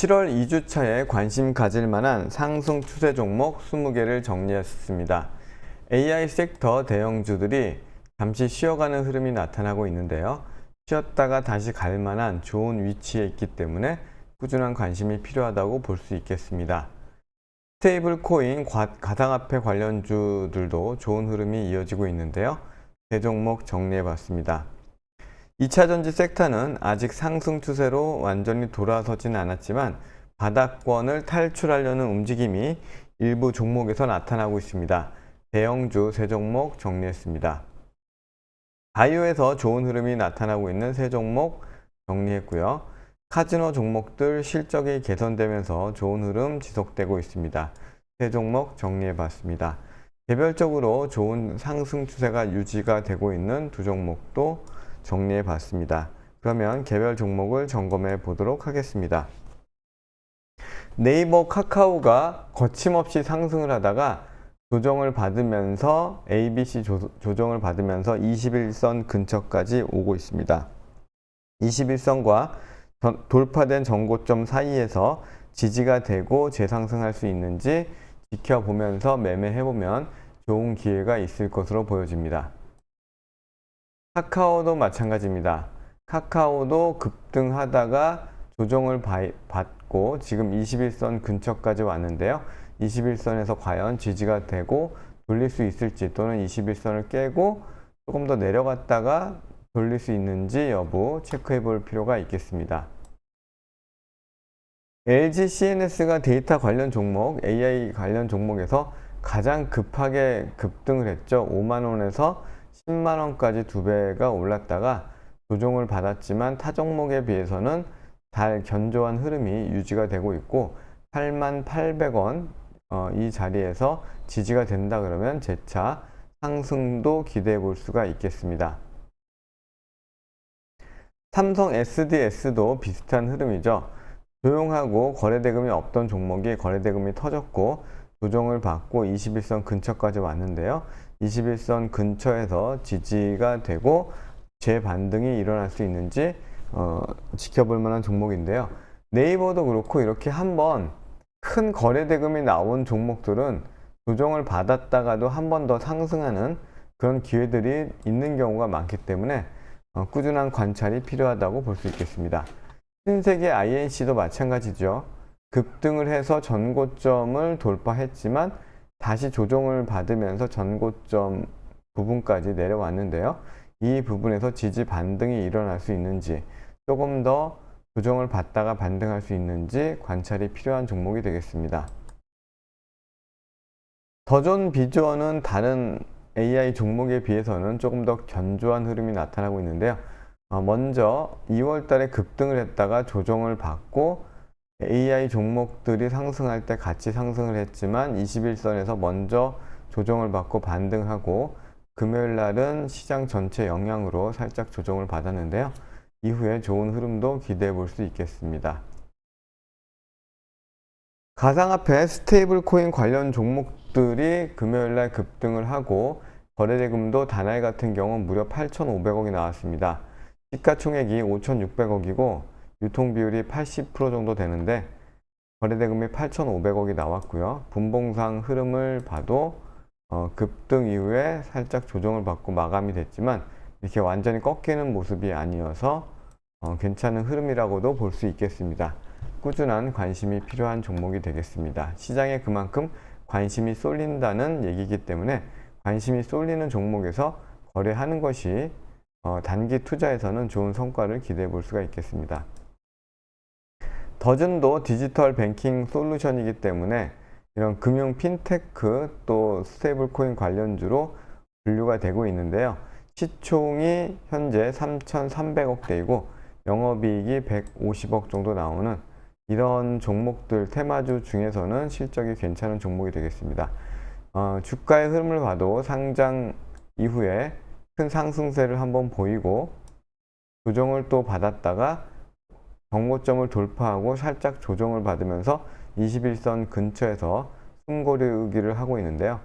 7월 2주차에 관심 가질 만한 상승 추세 종목 20개를 정리했습니다. AI 섹터 대형주들이 잠시 쉬어가는 흐름이 나타나고 있는데요. 쉬었다가 다시 갈 만한 좋은 위치에 있기 때문에 꾸준한 관심이 필요하다고 볼 수 있겠습니다. 스테이블 코인 가상화폐 관련주들도 좋은 흐름이 이어지고 있는데요. 세 종목 정리해 봤습니다. 2차 전지 섹터는 아직 상승 추세로 완전히 돌아서진 않았지만 바닥권을 탈출하려는 움직임이 일부 종목에서 나타나고 있습니다. 대형주 세 종목 정리했습니다. 바이오에서 좋은 흐름이 나타나고 있는 세 종목 정리했고요. 카지노 종목들 실적이 개선되면서 좋은 흐름 지속되고 있습니다. 세 종목 정리해 봤습니다. 개별적으로 좋은 상승 추세가 유지가 되고 있는 두 종목도 정리해 봤습니다. 그러면 개별 종목을 점검해 보도록 하겠습니다. 네이버 카카오가 거침없이 상승을 하다가 조정을 받으면서 ABC 조, 조정을 받으면서 21선 근처까지 오고 있습니다. 21선과 돌파된 전고점 사이에서 지지가 되고 재상승할 수 있는지 지켜보면서 매매해보면 좋은 기회가 있을 것으로 보여집니다. 카카오도 마찬가지입니다. 카카오도 급등하다가 조정을 받고 지금 21선 근처까지 왔는데요. 21선에서 과연 지지가 되고 돌릴 수 있을지 또는 21선을 깨고 조금 더 내려갔다가 돌릴 수 있는지 여부 체크해 볼 필요가 있겠습니다. LG CNS가 데이터 관련 종목, AI 관련 종목에서 가장 급하게 급등을 했죠. 5만원에서 10만 원까지 두 배가 올랐다가 조정을 받았지만 타 종목에 비해서는 잘 견조한 흐름이 유지가 되고 있고 8만 800원 어, 이 자리에서 지지가 된다 그러면 재차 상승도 기대해 볼 수가 있겠습니다. 삼성 SDS도 비슷한 흐름이죠. 조용하고 거래대금이 없던 종목이 거래대금이 터졌고 조정을 받고 21선 근처까지 왔는데요. 21선 근처에서 지지가 되고 재반등이 일어날 수 있는지 어, 지켜볼 만한 종목인데요. 네이버도 그렇고 이렇게 한번 큰 거래 대금이 나온 종목들은 조정을 받았다가도 한 번 더 상승하는 그런 기회들이 있는 경우가 많기 때문에 어, 꾸준한 관찰이 필요하다고 볼 수 있겠습니다. 신세계 INC도 마찬가지죠. 급등을 해서 전고점을 돌파했지만 다시 조정을 받으면서 전고점 부분까지 내려왔는데요. 이 부분에서 지지 반등이 일어날 수 있는지 조금 더 조정을 받다가 반등할 수 있는지 관찰이 필요한 종목이 되겠습니다. 더존 비주어는 다른 AI 종목에 비해서는 조금 더 견조한 흐름이 나타나고 있는데요. 어, 먼저 2월 달에 급등을 했다가 조정을 받고 AI 종목들이 상승할 때 같이 상승을 했지만 21선에서 먼저 조정을 받고 반등하고 금요일 날은 시장 전체 영향으로 살짝 조정을 받았는데요. 이후에 좋은 흐름도 기대해 볼 수 있겠습니다. 가상화폐 스테이블 코인 관련 종목들이 금요일 날 급등을 하고 거래대금도 다날 같은 경우 무려 8,500억이 나왔습니다. 시가총액이 5,600억이고 유통 비율이 80% 정도 되는데 거래대금이 8,500억이 나왔고요. 분봉상 흐름을 봐도 어, 급등 이후에 살짝 조정을 받고 마감이 됐지만 이렇게 완전히 꺾이는 모습이 아니어서 어, 괜찮은 흐름이라고도 볼 수 있겠습니다. 꾸준한 관심이 필요한 종목이 되겠습니다. 시장에 그만큼 관심이 쏠린다는 얘기이기 때문에 관심이 쏠리는 종목에서 거래하는 것이 어, 단기 투자에서는 좋은 성과를 기대해 볼 수가 있겠습니다. 더즌도 디지털 뱅킹 솔루션이기 때문에 이런 금융 핀테크 또 스테이블 코인 관련주로 분류가 되고 있는데요. 시총이 현재 3,300억 대이고 영업이익이 150억 정도 나오는 이런 종목들 테마주 중에서는 실적이 괜찮은 종목이 되겠습니다. 어, 주가의 흐름을 봐도 상장 이후에 큰 상승세를 한번 보이고 조정을 또 받았다가 정고점을 돌파하고 살짝 조정을 받으면서 21선 근처에서 숨고르기를 하고 있는데요.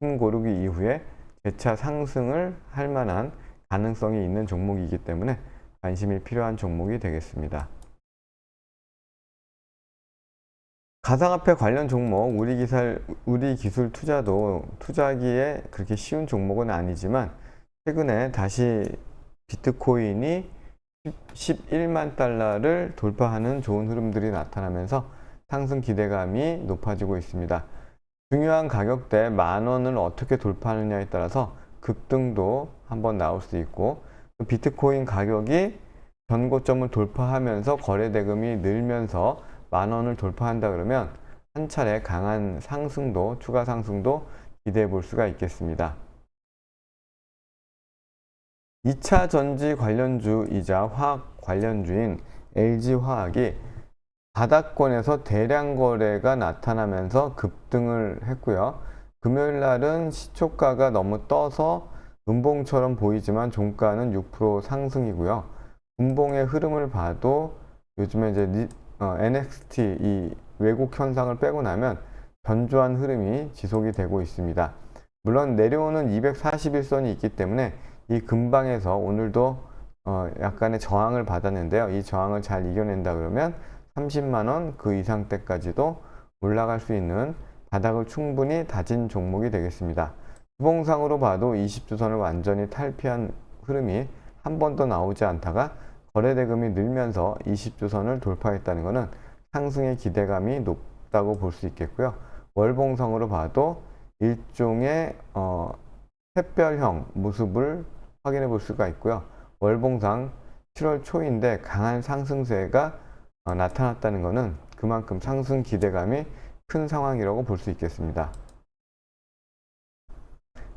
숨고르기 이후에 재차 상승을 할 만한 가능성이 있는 종목이기 때문에 관심이 필요한 종목이 되겠습니다. 가상화폐 관련 종목 우리 기술 우리 기술 투자도 투자하기에 그렇게 쉬운 종목은 아니지만 최근에 다시 비트코인이 11만 달러를 돌파하는 좋은 흐름들이 나타나면서 상승 기대감이 높아지고 있습니다. 중요한 가격대 만 원을 어떻게 돌파하느냐에 따라서 급등도 한번 나올 수 있고 비트코인 가격이 전고점을 돌파하면서 거래 대금이 늘면서 만 원을 돌파한다 그러면 한 차례 강한 상승도 추가 상승도 기대해 볼 수가 있겠습니다. 2차 전지 관련주이자 화학 관련주인 LG화학이 바닥권에서 대량 거래가 나타나면서 급등을 했고요. 금요일 날은 시초가가 너무 떠서 음봉처럼 보이지만 종가는 6% 상승이고요. 음봉의 흐름을 봐도 요즘에 이제 니- 어, NXT 이 왜곡 현상을 빼고 나면 견조한 흐름이 지속이 되고 있습니다. 물론 내려오는 241선이 있기 때문에 이 근방에서 오늘도 어, 약간의 저항을 받았는데요. 이 저항을 잘 이겨낸다 그러면 30만 원 그 이상대까지도 올라갈 수 있는 바닥을 충분히 다진 종목이 되겠습니다. 주봉상으로 봐도 20주선을 완전히 탈피한 흐름이 한 번도 나오지 않다가 거래대금이 늘면서 20주선을 돌파했다는 것은 상승의 기대감이 높다고 볼 수 있겠고요. 월봉성으로 봐도 일종의 어, 샛별형 모습을 확인해 볼 수가 있고요. 월봉상 7월 초인데 강한 상승세가 어, 나타났다는 것은 그만큼 상승 기대감이 큰 상황이라고 볼 수 있겠습니다.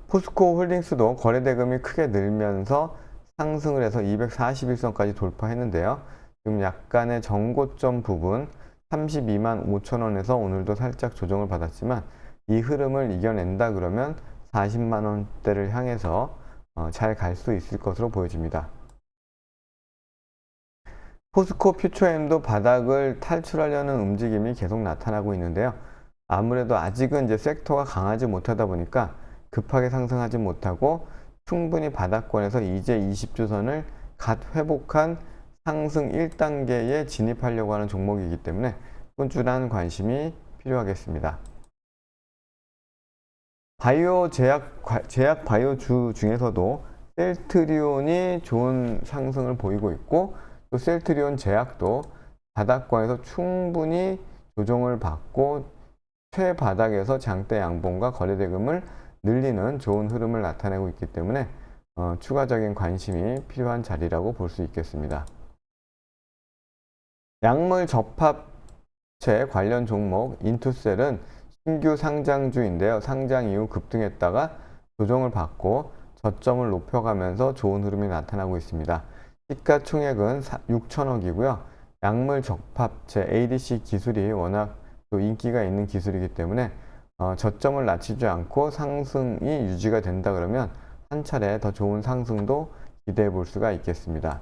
포스코 홀딩스도 거래 대금이 크게 늘면서 상승을 해서 241선까지 돌파했는데요. 지금 약간의 정고점 부분 32만 5천 원에서 오늘도 살짝 조정을 받았지만 이 흐름을 이겨낸다 그러면 40만 원대를 향해서 어, 잘 갈 수 있을 것으로 보여집니다. 포스코 퓨처엠도 바닥을 탈출하려는 움직임이 계속 나타나고 있는데요. 아무래도 아직은 이제 섹터가 강하지 못하다 보니까 급하게 상승하지 못하고 충분히 바닥권에서 이제 20주선을 갓 회복한 상승 1단계에 진입하려고 하는 종목이기 때문에 꾸준한 관심이 필요하겠습니다. 바이오 제약, 과- 제약 바이오주 중에서도 셀트리온이 좋은 상승을 보이고 있고 또 셀트리온 제약도 바닥권에서 충분히 조정을 받고 최바닥에서 장대 양봉과 거래대금을 늘리는 좋은 흐름을 나타내고 있기 때문에 어, 추가적인 관심이 필요한 자리라고 볼 수 있겠습니다. 약물 접합체 관련 종목 인투셀은 신규 상장주인데요. 상장 이후 급등했다가 조정을 받고 저점을 높여가면서 좋은 흐름이 나타나고 있습니다. 시가총액은 6천억이고요. 약물 접합체 ADC 기술이 워낙 또 인기가 있는 기술이기 때문에 어, 저점을 낮추지 않고 상승이 유지가 된다 그러면 한 차례 더 좋은 상승도 기대해 볼 수가 있겠습니다.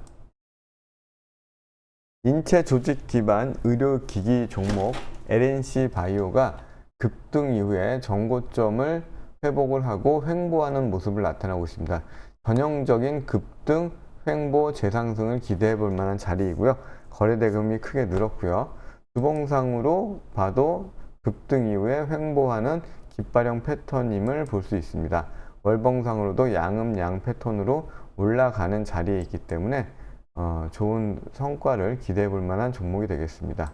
인체 조직 기반 의료기기 종목 LNC 바이오가 급등 이후에 정고점을 회복을 하고 횡보하는 모습을 나타나고 있습니다. 전형적인 급등, 횡보, 재상승을 기대해 볼 만한 자리이고요. 거래 대금이 크게 늘었고요. 주봉상으로 봐도 급등 이후에 횡보하는 깃발형 패턴임을 볼 수 있습니다. 월봉상으로도 양음양 패턴으로 올라가는 자리에 있기 때문에 어, 좋은 성과를 기대해 볼 만한 종목이 되겠습니다.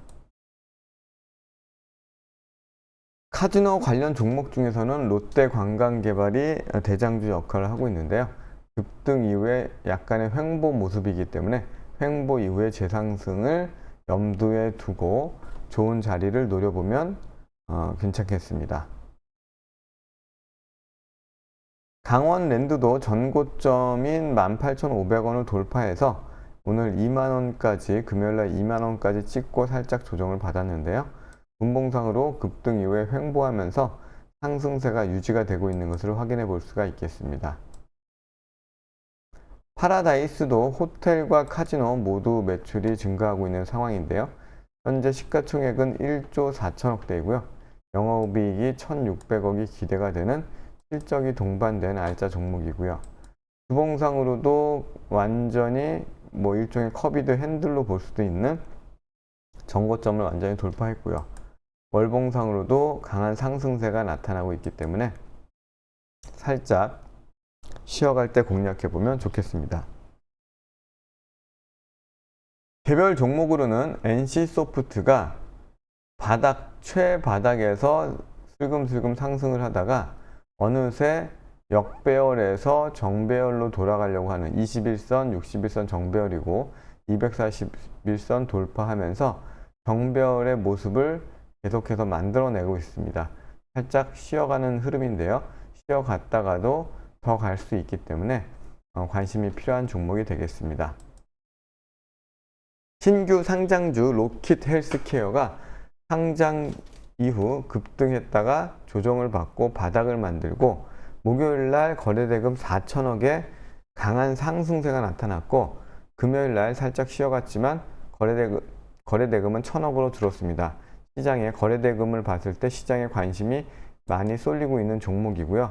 카지노 관련 종목 중에서는 롯데 관광개발이 대장주 역할을 하고 있는데요. 급등 이후에 약간의 횡보 모습이기 때문에 횡보 이후의 재상승을 염두에 두고 좋은 자리를 노려보면 어, 괜찮겠습니다. 강원랜드도 전고점인 18,500원을 돌파해서 오늘 2만원까지 금요일날 2만원까지 찍고 살짝 조정을 받았는데요. 분봉상으로 급등 이후에 횡보하면서 상승세가 유지가 되고 있는 것을 확인해 볼 수가 있겠습니다. 파라다이스도 호텔과 카지노 모두 매출이 증가하고 있는 상황인데요. 현재 시가총액은 1조 4천억 대이고요. 영업이익이 1,600억이 기대가 되는 실적이 동반된 알짜 종목이고요. 주봉상으로도 완전히 뭐 일종의 커비드 핸들로 볼 수도 있는 정고점을 완전히 돌파했고요. 월봉상으로도 강한 상승세가 나타나고 있기 때문에 살짝 쉬어갈 때 공략해 보면 좋겠습니다. 개별 종목으로는 NC소프트가 바닥 최바닥에서 슬금슬금 상승을 하다가 어느새 역배열에서 정배열로 돌아가려고 하는 21선, 61선 정배열이고 241선 돌파하면서 정배열의 모습을 계속해서 만들어내고 있습니다. 살짝 쉬어가는 흐름인데요. 쉬어갔다가도 더 갈 수 있기 때문에 어, 관심이 필요한 종목이 되겠습니다. 신규 상장주 로킷 헬스케어가 상장 이후 급등했다가 조정을 받고 바닥을 만들고 목요일 날 거래대금 4천억의 강한 상승세가 나타났고 금요일 날 살짝 쉬어갔지만 거래대금, 거래대금은 천억으로 줄었습니다. 시장의 거래대금을 봤을 때 시장에 관심이 많이 쏠리고 있는 종목이고요.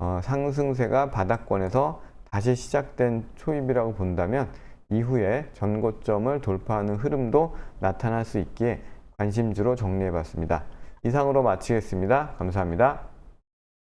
어, 상승세가 바닥권에서 다시 시작된 초입이라고 본다면 이후에 전고점을 돌파하는 흐름도 나타날 수 있기에 관심주로 정리해 봤습니다. 이상으로 마치겠습니다. 감사합니다.